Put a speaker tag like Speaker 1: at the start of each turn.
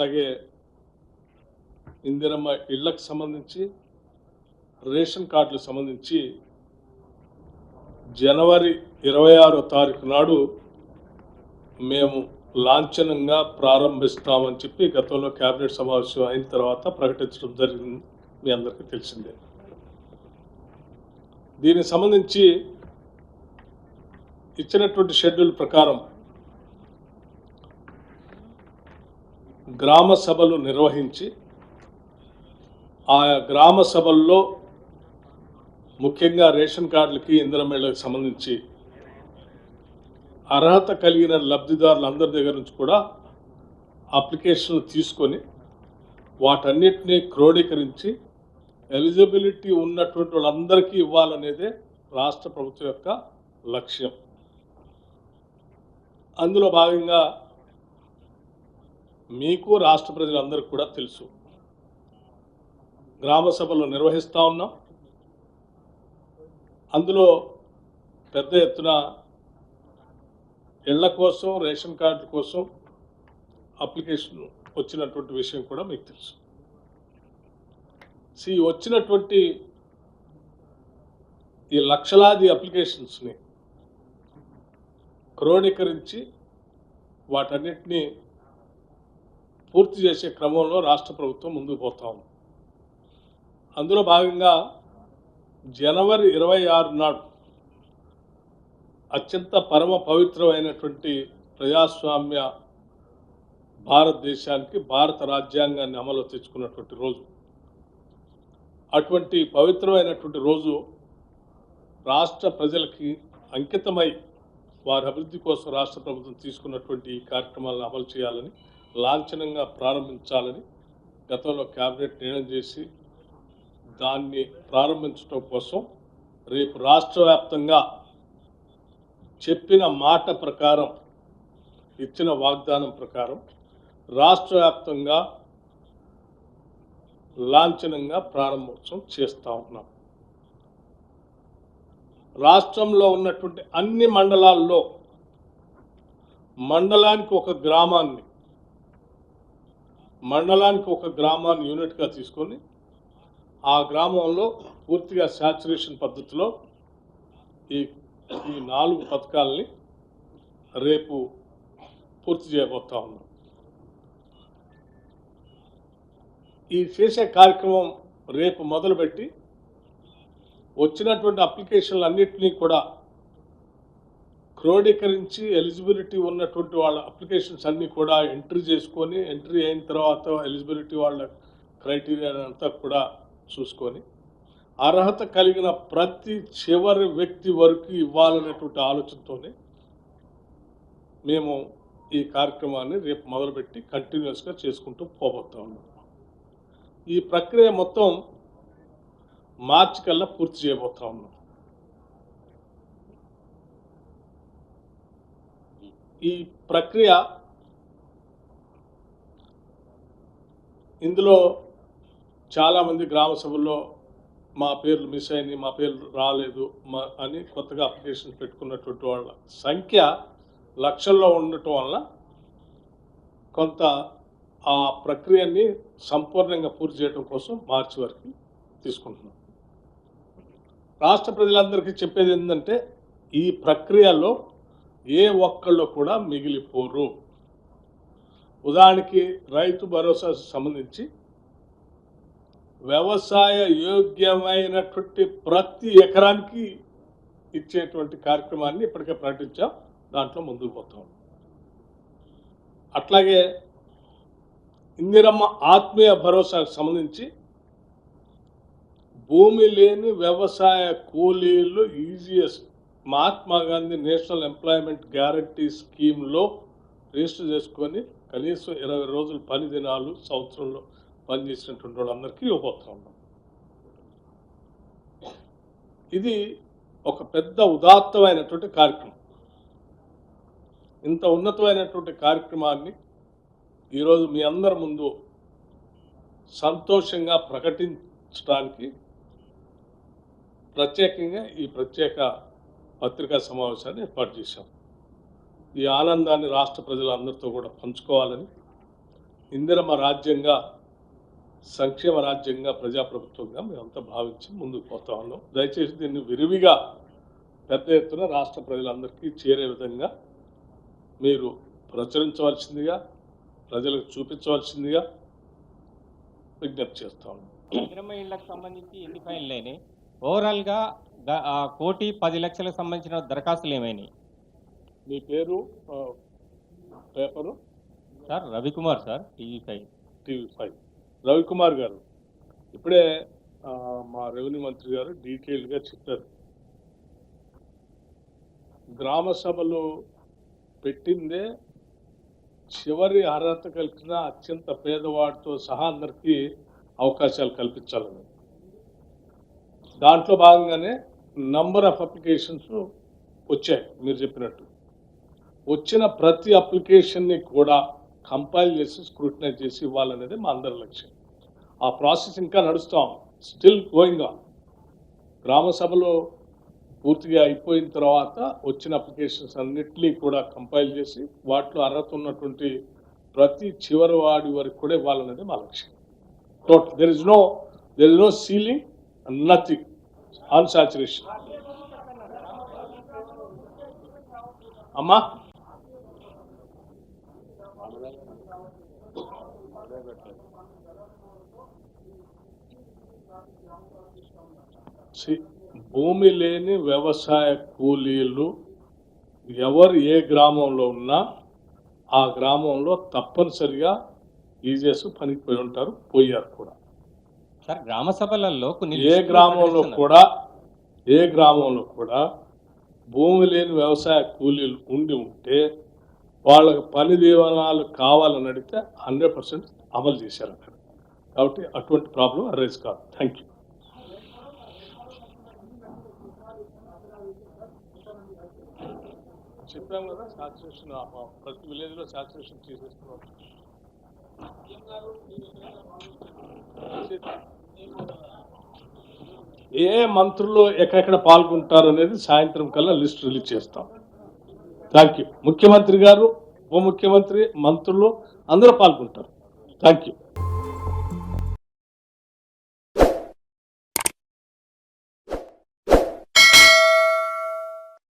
Speaker 1: అట్లాగే ఇందిరమ్మ ఇళ్ళకు సంబంధించి రేషన్ కార్డులకు సంబంధించి జనవరి ఇరవై ఆరో తారీఖు నాడు మేము లాంఛనంగా ప్రారంభిస్తామని చెప్పి గతంలో కేబినెట్ సమావేశం అయిన తర్వాత ప్రకటించడం జరిగింది. మీ అందరికీ తెలిసిందే. దీనికి సంబంధించి ఇచ్చినటువంటి షెడ్యూల్ ప్రకారం గ్రామ సభలు నిర్వహించి ఆ గ్రామ సభల్లో ముఖ్యంగా రేషన్ కార్డులకి ఇంధనమేళకు సంబంధించి అర్హత కలిగిన లబ్ధిదారులందరి దగ్గర నుంచి కూడా అప్లికేషన్లు తీసుకొని వాటన్నిటినీ క్రోడీకరించి ఎలిజిబిలిటీ ఉన్నటువంటి వాళ్ళందరికీ ఇవ్వాలనేదే రాష్ట్ర ప్రభుత్వం యొక్క లక్ష్యం. అందులో భాగంగా మీకు రాష్ట్ర ప్రజలందరికీ కూడా తెలుసు. గ్రామ సభలు నిర్వహిస్తూ ఉన్నాం. అందులో పెద్ద ఎత్తున ఇళ్ళ కోసం రేషన్ కార్డు కోసం అప్లికేషన్ వచ్చినటువంటి విషయం కూడా మీకు తెలుసు. సి వచ్చినటువంటి ఈ లక్షలాది అప్లికేషన్స్ని క్రోడీకరించి వాటన్నిటినీ పూర్తి చేసే క్రమంలో రాష్ట్ర ప్రభుత్వం ముందుకు పోతా ఉంది. అందులో భాగంగా జనవరి ఇరవై ఆరు నాడు అత్యంత పరమ పవిత్రమైనటువంటి ప్రజాస్వామ్య భారతదేశానికి భారత రాజ్యాంగాన్ని అమలు తెచ్చుకున్నటువంటి రోజు. అటువంటి పవిత్రమైనటువంటి రోజు రాష్ట్ర ప్రజలకి అంకితమై వారి అభివృద్ధి కోసం రాష్ట్ర ప్రభుత్వం తీసుకున్నటువంటి ఈ కార్యక్రమాలను అమలు చేయాలని లాంఛనంగా ప్రారంభించాలని గతంలో కేబినెట్ నిర్ణయం చేసి దాన్ని ప్రారంభించడం కోసం రేపు రాష్ట్ర వ్యాప్తంగా చెప్పిన మాట ప్రకారం ఇచ్చిన వాగ్దానం ప్రకారం రాష్ట్ర వ్యాప్తంగా లాంఛనంగా ప్రారంభోత్సవం చేస్తూ ఉన్నాం. రాష్ట్రంలో ఉన్నటువంటి అన్ని మండలాల్లో మండలానికి ఒక గ్రామాన్ని మండలానికి ఒక గ్రామాన్ని యూనిట్గా తీసుకొని ఆ గ్రామంలో పూర్తిగా శాచురేషన్ పద్ధతిలో ఈ ఈ నాలుగు పథకాలని రేపు పూర్తి చేయబోతా ఉన్నాం. ఈ చేసే కార్యక్రమం రేపు మొదలుపెట్టి వచ్చినటువంటి అప్లికేషన్లు అన్నింటినీ కూడా క్రోడీకరించి ఎలిజిబిలిటీ ఉన్నటువంటి వాళ్ళ అప్లికేషన్స్ అన్నీ కూడా ఎంట్రీ చేసుకొని ఎంట్రీ అయిన తర్వాత ఎలిజిబిలిటీ వాళ్ళ క్రైటీరియా అంతా కూడా చూసుకొని అర్హత కలిగిన ప్రతి చివరి వ్యక్తి వరకు ఇవ్వాలనేటువంటి ఆలోచనతోనే మేము ఈ కార్యక్రమాన్ని రేపు మొదలుపెట్టి కంటిన్యూస్గా చేసుకుంటూ పోబోతా ఉన్నాం. ఈ ప్రక్రియ మొత్తం మార్చి కల్లా పూర్తి చేయబోతా ఉన్నాం. ఈ ప్రక్రియ ఇందులో చాలామంది గ్రామ సభల్లో మా పేర్లు మిస్ అయింది మా పేర్లు రాలేదు మా అని కొత్తగా అప్లికేషన్ పెట్టుకున్నటువంటి వాళ్ళ సంఖ్య లక్షల్లో ఉండటం వల్ల కొంత ఆ ప్రక్రియని సంపూర్ణంగా పూర్తి చేయడం కోసం మార్చి వరకు తీసుకుంటున్నాం. రాష్ట్ర ప్రజలందరికీ చెప్పేది ఏంటంటే ఈ ప్రక్రియలో ఏ ఒక్కళ్ళు కూడా మిగిలిపోరు. ఉదాహరణకి రైతు భరోసా సంబంధించి వ్యవసాయ యోగ్యమైనటువంటి ప్రతి ఎకరానికి ఇచ్చేటువంటి కార్యక్రమాన్ని ఇప్పటికే ప్రకటించాం. దాంట్లో ముందుకు పోతాం. అట్లాగే ఇందిరమ్మ ఆత్మీయ భరోసాకు సంబంధించి భూమి లేని వ్యవసాయ కూలీలు ఈజీఎస్ట్ Mahatma Gandhi national employment guarantee స్కీమ్లో రిజిస్టర్ చేసుకొని కనీసం ఇరవై రోజులు పని దినాలు సంవత్సరంలో పనిచేసినటువంటి వాళ్ళందరికీ ఇవ్వబోతా ఉన్నాం. ఇది ఒక పెద్ద ఉదాత్తమైనటువంటి కార్యక్రమం. ఇంత ఉన్నతమైనటువంటి కార్యక్రమాన్ని ఈరోజు మీ అందరి ముందు సంతోషంగా ప్రకటించడానికి ప్రత్యేకంగా ఈ ప్రత్యేక పత్రికా సమావేశాన్ని ఏర్పాటు చేశాం. ఈ ఆనందాన్ని రాష్ట్ర ప్రజలందరితో కూడా పంచుకోవాలని ఇందిరమ రాజ్యంగా సంక్షేమ రాజ్యంగా ప్రజాప్రభుత్వంగా మేమంతా భావించి ముందుకు పోతా ఉన్నాం. దయచేసి దీన్ని విరివిగా పెద్ద ఎత్తున రాష్ట్ర ప్రజలందరికీ చేరే విధంగా మీరు ప్రచురించవలసిందిగా ప్రజలకు చూపించవలసిందిగా విజ్ఞప్తి చేస్తా ఉన్నాం.
Speaker 2: ఇందిరమ్మ ఇళ్ళకు సంబంధించి ఎన్ని ఫైన్లు అయినాయి ఓవరాల్గా కోటి పది లక్షలకు సంబంధించిన దరఖాస్తులు ఏమైనాయి?
Speaker 1: మీ పేరు paper?
Speaker 2: Sir Ravikumar sir TV five.
Speaker 1: TV five. Ravikumar garu. ఇప్పుడే మా రెవెన్యూ మంత్రి గారు డీటెయిల్డ్గా చెప్పారు. గ్రామ సభలు పెట్టిందే చివరి అర్హత కలిగిన అత్యంత పేదవాడితో సహా అందరికీ అవకాశాలు కల్పించాలని. దాంట్లో భాగంగానే నంబర్ ఆఫ్ అప్లికేషన్స్ వచ్చాయి మీరు చెప్పినట్టు. వచ్చిన ప్రతి అప్లికేషన్ని కూడా కంపైల్ చేసి స్క్రూటినైజ్ చేసి ఇవ్వాలనేది మా అందరి లక్ష్యం. ఆ ప్రాసెస్ ఇంకా నడుస్తాం స్టిల్ గోయింగ్ ఆన్ గ్రామ సభలో పూర్తిగా అయిపోయిన తర్వాత వచ్చిన అప్లికేషన్స్ అన్నిటినీ కూడా కంపైల్ చేసి వాటిలో అర్హత ఉన్నటువంటి ప్రతి చివరి వాడి వరకు కూడా ఇవ్వాలనేది మా లక్ష్యం. Total there is no there is no ceiling nothing on saturation అమ్మా. భూమి లేని వ్యవసాయ కూలీలు ఎవరు ఏ గ్రామంలో ఉన్నా ఆ గ్రామంలో తప్పనిసరిగా ఈజీఎస్ పనికి పోయి ఉంటారు పోయారు కూడా.
Speaker 2: సార్ గ్రామ సభలలో కొన్ని
Speaker 1: ఏ గ్రామంలో. కూడా ఏ గ్రామంలో కూడా భూమి లేని వ్యవసాయ కూలీలు ఉండి ఉంటే వాళ్ళకి పని దీవనాలు కావాలని అడిగితే హండ్రెడ్ పర్సెంట్ అమలు చేశారు అక్కడ కాబట్టి అటువంటి ప్రాబ్లం అరైజ్ కాదు. Thank you. చెప్పాం కదా సాచురేషన్ ప్రతి విలేజ్లో సాచురేషన్ చేసేస్తున్నాం ఏ మంత్రులు ఎక్కడెక్కడ పాల్గొంటారు అనేది సాయంత్రం కల్లా లిస్ట్ రిలీజ్ చేస్తాం. థ్యాంక్ యూ ముఖ్యమంత్రి గారు ఉప ముఖ్యమంత్రి మంత్రులు అందరూ పాల్గొంటారు. Thank you